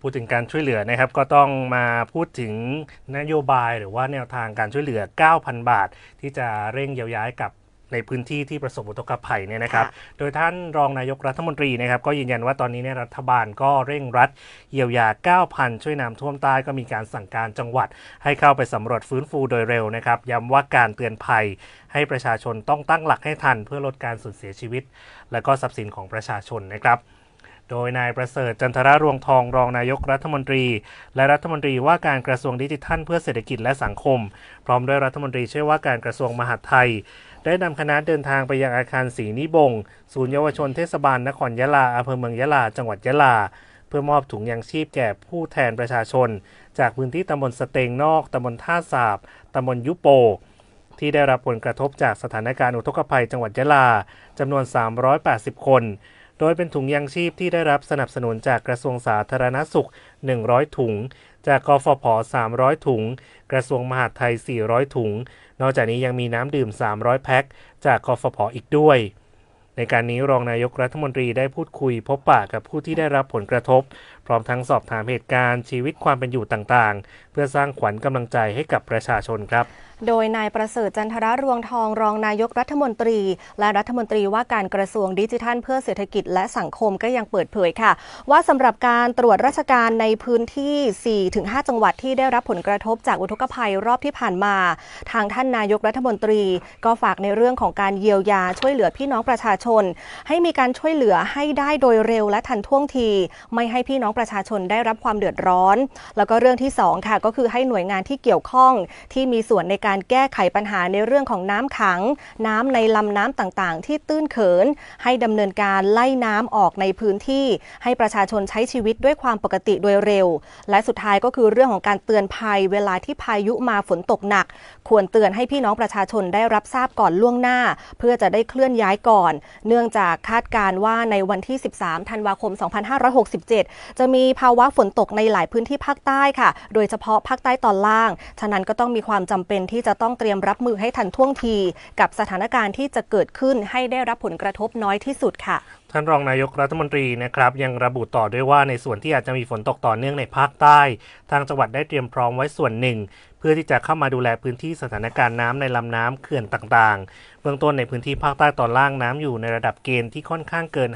พูดถึงการช่วยเหลือนะครับก็ต้องมาพูดถึงนโยบายหรือว่าแนวทางการช่วยเหลือ 9,000 บาท ที่จะเร่งเยียวยาให้กับในพื้นที่ที่ประสบอุทกภัยเนี่ยนะครับค่ะโดยท่านรองนายกรัฐมนตรีนะครับ ก็ยืนยันว่าตอนนี้เนี่ยรัฐบาลก็เร่งรัดเยียวยา 9,000 ช่วยน้ำท่วมใต้ก็มีการสั่งการจังหวัด ให้เข้าไปสำรวจฟื้นฟูโดยเร็วนะครับ ย้ำว่าการเตือนภัยให้ประชาชนต้องตั้งหลักให้ทัน เพื่อลดการสูญเสียชีวิต และก็ทรัพย์สินของประชาชนนะครับ โดยนายประเสริฐจันทรารวงทองรองนายกรัฐมนตรี และรัฐมนตรีว่าการกระทรวงดิจิทัลเพื่อเศรษฐกิจและสังคม พร้อมด้วยรัฐมนตรีช่วยว่าการกระทรวงมหาดไทย ได้นำคณะเดินทางไปยังอาคารศรีนิบงศูนย์เยาวชนเทศบาลนครยะลาอำเภอเมืองยะลา จังหวัดยะลา เพื่อมอบถุงยางชีพแก่ผู้แทนประชาชน จากพื้นที่ตำบลสเตงนอกตำบลท่าสาบตำบลยุโปที่ได้รับผลกระทบจากสถานการณ์อุทกภัยจังหวัดยะลาจำนวน 380 คน โดยเป็นถุงยางชีพที่ได้รับสนับสนุนจากกระทรวงสาธารณสุข 100 ถุง จากกฟผ 300 ถุง กระทรวงมหาดไทย 400 ถุง นอกจากนี้ยังมีน้ำดื่ม 300 แพ็ค จากกฟผ อีกด้วย ในการนี้รองนายกรัฐมนตรีได้พูดคุยพบปะกับผู้ที่ได้รับผลกระทบ พร้อมทั้งสอบถามเหตุการณ์ชีวิตความเป็นอยู่ต่างๆ เพื่อสร้างขวัญกำลังใจให้กับประชาชนครับ โดยนายประเสริฐจันทรรวงทองรองนายกรัฐมนตรี และรัฐมนตรีว่าการกระทรวงดิจิทัล เพื่อเศรษฐกิจและสังคมก็ยังเปิดเผยค่ะ ว่าสำหรับการตรวจราชการในพื้นที่ 4-5 จังหวัดที่ได้รับผลกระทบจากอุทกภัยรอบที่ผ่านมา ทางท่านนายกรัฐมนตรี ก็ฝากในเรื่องของการเยียวยาช่วยเหลือพี่น้องประชาชน ให้มีการช่วยเหลือให้ได้โดยเร็วและทันท่วงที ไม่ให้พี่น้องประชาชนได้รับความเดือดร้อน แล้วก็เรื่องที่สองค่ะก็คือให้หน่วยงานที่เกี่ยวข้องที่มีส่วนในการแก้ไขปัญหาในเรื่องของน้ำขัง น้ำในลำน้ำต่างๆ ที่ตื้นเขิน ให้ดำเนินการไล่น้ำออกในพื้นที่ ให้ประชาชนใช้ชีวิตด้วยความปกติโดยเร็ว และสุดท้ายก็คือเรื่องของการเตือนภัย เวลาที่พายุมาฝนตกหนัก ควรเตือนให้พี่น้องประชาชนได้รับทราบก่อนล่วงหน้า เพื่อจะได้เคลื่อนย้ายก่อน เนื่องจากคาดการณ์ว่าในวันที่ 13 ธันวาคม 2567 จะมีภาวะฝนตกในหลายพื้นที่ภาคใต้ค่ะ โดยเฉพาะภาคใต้ตอนล่าง ฉะนั้นก็ต้องมีความจำเป็นที่จะต้องเตรียมรับมือให้ทันท่วงที กับสถานการณ์ที่จะเกิดขึ้นให้ได้รับผลกระทบน้อยที่สุดค่ะท่านรองนายกรัฐมนตรีนะครับยังระบุต่อด้วยว่าในส่วนที่อาจจะมีฝนตกต่อเนื่องในภาคใต้ ทางจังหวัดได้เตรียมพร้อมไว้ส่วนหนึ่ง เพื่อที่จะเข้ามาดูแลพื้นที่สถานการณ์น้ำในลำน้ำเขื่อนต่างๆ เบื้องต้นในพื้นที่ภาคใต้ตอนล่างน้ำอยู่ในระดับเกณฑ์ที่ค่อนข้างเกิน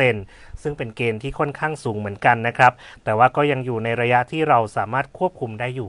50%ซึ่งเป็นเกณฑ์ที่ค่อนข้างสูงเหมือนกันนะครับ แต่ว่าก็ยังอยู่ในระยะที่เราสามารถควบคุมได้อยู่